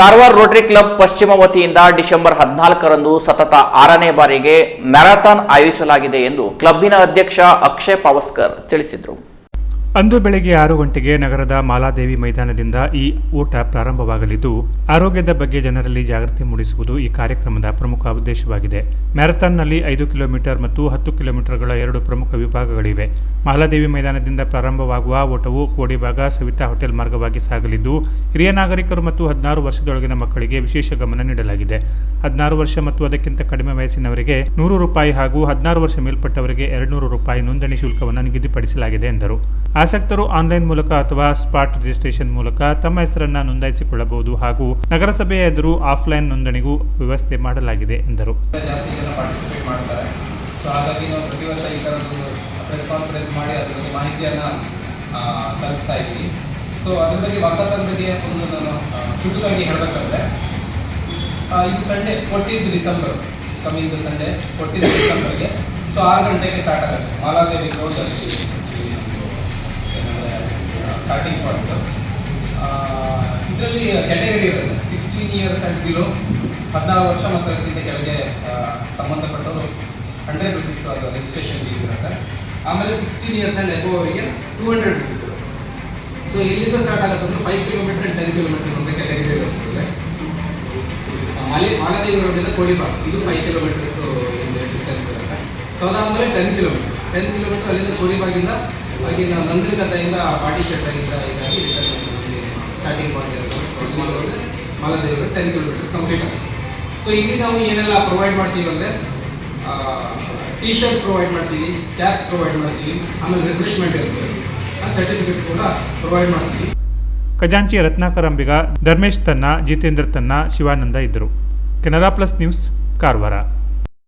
Karwar Rotary club ಪಶ್ಚಿಮ ವತಿಯಿಂದ December ಹದಿನಾಲ್ಕರಂದು ಸತತ ಆರನೇ ಬಾರಿಗೆ ಮ್ಯಾರಥಾನ್ ಆಯೋಜಿಸಲಾಗಿದೆ ಎಂದು ಕ್ಲಬ್ಬಿನ ಅಧ್ಯಕ್ಷ ಅಕ್ಷಯ್ ಪಾವಸ್ಕರ್ ತಿಳಿಸಿದರು. ಅಂದು ಬೆಳಗ್ಗೆ ಆರು ಗಂಟೆಗೆ ನಗರದ ಮಾಲಾದೇವಿ ಮೈದಾನದಿಂದ ಈ ಓಟ ಪ್ರಾರಂಭವಾಗಲಿದ್ದು, ಆರೋಗ್ಯದ ಬಗ್ಗೆ ಜನರಲ್ಲಿ ಜಾಗೃತಿ ಮೂಡಿಸುವುದು ಈ ಕಾರ್ಯಕ್ರಮದ ಪ್ರಮುಖ ಉದ್ದೇಶವಾಗಿದೆ. ಮ್ಯಾರಥಾನ್ನಲ್ಲಿ ಐದು ಕಿಲೋಮೀಟರ್ ಮತ್ತು ಹತ್ತು ಕಿಲೋಮೀಟರ್ಗಳ ಎರಡು ಪ್ರಮುಖ ವಿಭಾಗಗಳಿವೆ. ಮಾಲಾದೇವಿ ಮೈದಾನದಿಂದ ಪ್ರಾರಂಭವಾಗುವ ಓಟವು ಕೋಡಿಭಾಗ, ಸವಿತಾ ಹೋಟೆಲ್ ಮಾರ್ಗವಾಗಿ ಸಾಗಲಿದ್ದು, ಹಿರಿಯ ನಾಗರಿಕರು ಮತ್ತು ಹದಿನಾರು ವರ್ಷದೊಳಗಿನ ಮಕ್ಕಳಿಗೆ ವಿಶೇಷ ಗಮನ ನೀಡಲಾಗಿದೆ. ಹದಿನಾರು ವರ್ಷ ಮತ್ತು ಅದಕ್ಕಿಂತ ಕಡಿಮೆ ವಯಸ್ಸಿನವರಿಗೆ ನೂರು ರೂಪಾಯಿ ಹಾಗೂ ಹದಿನಾರು ವರ್ಷ ಮೇಲ್ಪಟ್ಟವರಿಗೆ ಎರಡುನೂರು ರೂಪಾಯಿ ನೋಂದಣಿ ಶುಲ್ಕವನ್ನು ನಿಗದಿಪಡಿಸಲಾಗಿದೆ ಎಂದರು. ಆಸಕ್ತರು ಆನ್ಲೈನ್ ಮೂಲಕ ಅಥವಾ ಸ್ಪಾಟ್ ರಿಜಿಸ್ಟ್ರೇಷನ್ ಮೂಲಕ ತಮ್ಮ ಹೆಸರನ್ನು ನೋಂದಾಯಿಸಿಕೊಳ್ಳಬಹುದು ಹಾಗೂ ನಗರಸಭೆಯ ಎದುರು ಆಫ್ಲೈನ್ ನೋಂದಣಿಗೂ ವ್ಯವಸ್ಥೆ ಮಾಡಲಾಗಿದೆ, ಎಂದರು. ಸೊ ಹಾಗಾಗಿ ನಾವು ಪ್ರತಿ ವರ್ಷ ಈ ಮಾಡಿ ಅದ್ರ ಬಗ್ಗೆ ಮಾಹಿತಿಯನ್ನು ಇದ್ದೀವಿ. ಬಗ್ಗೆ ಒಂದು ನಾನು ಚುಟುಕಾಗಿ ಹೇಳಬೇಕಂದ್ರೆ ಇದು Sunday fourteenth December coming Sunday fourteenth ಡಿಸೆಂಬರ್ಗೆ so ಆರು ಗಂಟೆಗೆ ಸ್ಟಾರ್ಟ್ ಆಗುತ್ತೆ. ಮಾಲಾದೇವಿ ರೋಡ್ ಪಾಯಿಂಟ್ ಇದರಲ್ಲಿ ಕ್ಯಾಟಗರಿ ಇರುತ್ತೆ. ಸಿಕ್ಸ್ಟೀನ್ ಇಯರ್ಸ್ ಆ್ಯಂಡ್ ಬಿಲೋ ಹದಿನಾರು ವರ್ಷ ಮತ್ತು ಅದಕ್ಕಿಂತ ಕೆಳಗೆ ಸಂಬಂಧಪಟ್ಟವರು ಹಂಡ್ರೆಡ್ ರುಪೀಸ್ ಅದು ರಿಜಿಸ್ಟ್ರೇಷನ್ ಫೀಸ್ ಇರುತ್ತೆ. ಆಮೇಲೆ ಸಿಕ್ಸ್ಟೀನ್ ಇಯರ್ಸ್ ಆ್ಯಂಡ್ ಎಬೋ ಅವರಿಗೆ ಟೂ ಹಂಡ್ರೆಡ್ ರುಪೀಸ್ ಇರುತ್ತೆ. ಸೊ ಇಲ್ಲಿಂದ ಸ್ಟಾರ್ಟ್ ಆಗುತ್ತೆ ಅಂದರೆ ಫೈವ್ ಕಿಲೋಮೀಟರ್ ಟೆನ್ ಕಿಲೋಮೀಟರ್ಸ್ ಅಂತ ಕ್ಯಾಟಗರಿ ಇರುತ್ತೆ ಮಾಲಿ, ಮಾಲದೇವಿ ರೋಡಿಂದ ಕೋಡಿಬಾಗ್ ಇದು ಫೈವ್ ಕಿಲೋಮೀಟರ್ಸು ಡಿಸ್ಟೆನ್ಸ್ ಇರುತ್ತೆ. ಸೊ ಅದಾದಮೇಲೆ ಟೆನ್ ಕಿಲೋಮೀಟರ್ ಟೆನ್ ಕಿಲೋಮೀಟರ್ ಅಲ್ಲಿಂದ ಕೋಡಿಬಾಗಿಂದ ಹಾಗೆ ನಾವು ನಂದ್ರಿಕತೆಯಿಂದ ಪಾರ್ಟಿ ಶರ್ಟ್ ಆಗಿದ್ದ ಇದಾಗಿ ಸ್ಟಾರ್ಟಿಂಗ್ ಹೋದ್ರೆ ಮಾಲದೇವಿ ಟೆನ್ ಕಿಲೋಮೀಟರ್ಸ್ ಕಂಪ್ಲೀಟ್ ಆಗುತ್ತೆ. ಸೊ ಇಲ್ಲಿ ನಾವು ಏನೆಲ್ಲ ಪ್ರೊವೈಡ್ ಮಾಡ್ತೀವಿ ಅಂದರೆ ಟಿ ಶರ್ಟ್ ಪ್ರೊವೈಡ್ ಮಾಡ್ತೀವಿ ಕ್ಯಾಪ್ಸ್ ಪ್ರೊವೈಡ್ ಮಾಡ್ತೀವಿ, ಆಮೇಲೆ ರಿಫ್ರೆಶ್ಮೆಂಟ್ ಇರುತ್ತೆ. ಆ ಸರ್ಟಿಫಿಕೇಟ್ ಕೂಡ ಪ್ರೊವೈಡ್ ಮಾಡ್ತೀವಿ. ಖಜಾಂಚಿ ರತ್ನಾಕರ್ ಅಂಬಿಗ, ಧರ್ಮೇಶ್ ತನ್ನ, ಜಿತೇಂದ್ರ ತನ್ನ, ಶಿವಾನಂದ ಇದ್ದರು ಕೆನರಾ ಪ್ಲಸ್ ನ್ಯೂಸ್, ಕಾರವಾರ.